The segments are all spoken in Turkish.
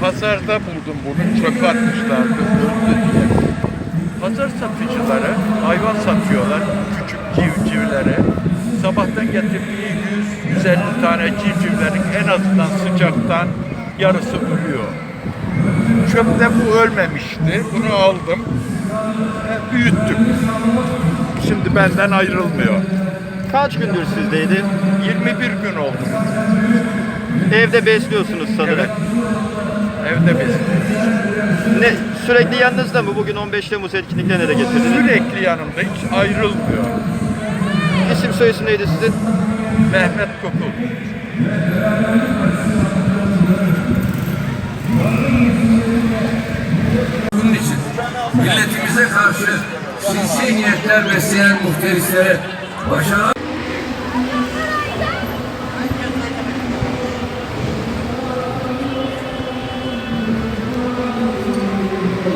pazarda buldum bunu. Çöpe atmışlardı. Pazar satıcıları hayvan satıyorlar. Küçük civcivlere. Sabahtan getirdiği 100-150 tane civcivlerin en azından sıcaktan yarısı ölüyor. Çöpte bu ölmemişti. Bunu aldım. e, Büyüttük. Şimdi benden ayrılmıyor. Kaç gündür sizdeydi? 21 gün oldu. Evde besliyorsunuz sanırım. Evet. Evde besliyoruz. Ne, sürekli yanınızda mı? Bugün 15 Temmuz etkinliklerine de getirdiniz. Sürekli yanımda hiç ayrılmıyor. İsim soyisim neydi sizin? Mehmet Kokul. Bunun için milletimize karşı sinsi niyetler besleyen muhterislere başaran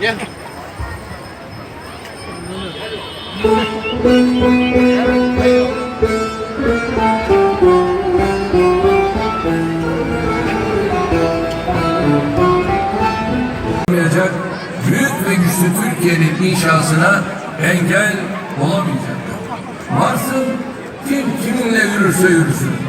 Gel. büyük ve güçlü Türkiye'nin inşasına engel olamayacaktır. Varsın kim kiminle yürürse yürüsün.